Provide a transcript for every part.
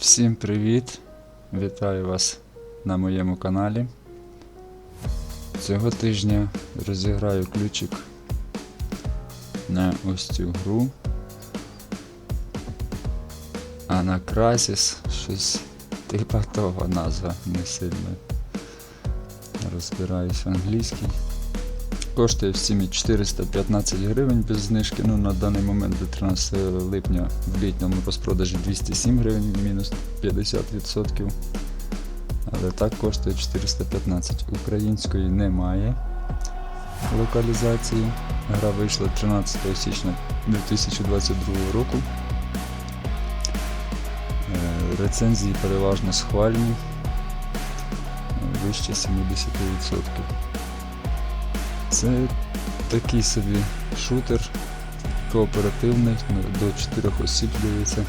Всім привіт! Вітаю вас на моєму каналі. Цього тижня розіграю ключик на ось цю гру. Анакрасіс, щось типа того назва, не сильно розбираюсь в англійській. Коштує в сумі 415 гривень без знижки. Ну, на даний момент до 13 липня в літньому розпродажі 207 гривень, мінус 50%. Але так коштує 415. Української немає локалізації. Гра вийшла 13 січня 2022 року. Е, Рецензії переважно схвальні, вище 70%. Це такий собі шутер кооперативний, ну, до 4 осіб дивиться.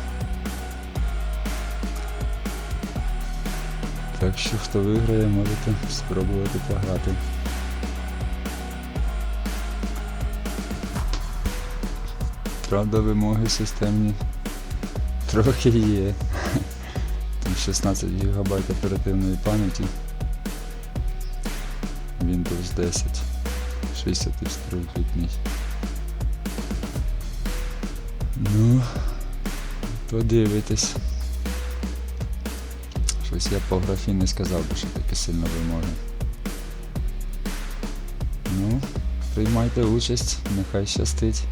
Так що хто виграє, можете спробувати пограти. Правда, вимоги системні трохи є. Там 16 ГБ оперативної пам'яті. Windows 10. 64-бітний. Ну, подивитись. Щось я по графі не сказав би, що таке сильно вимоги. Ну, приймайте участь, нехай щастить.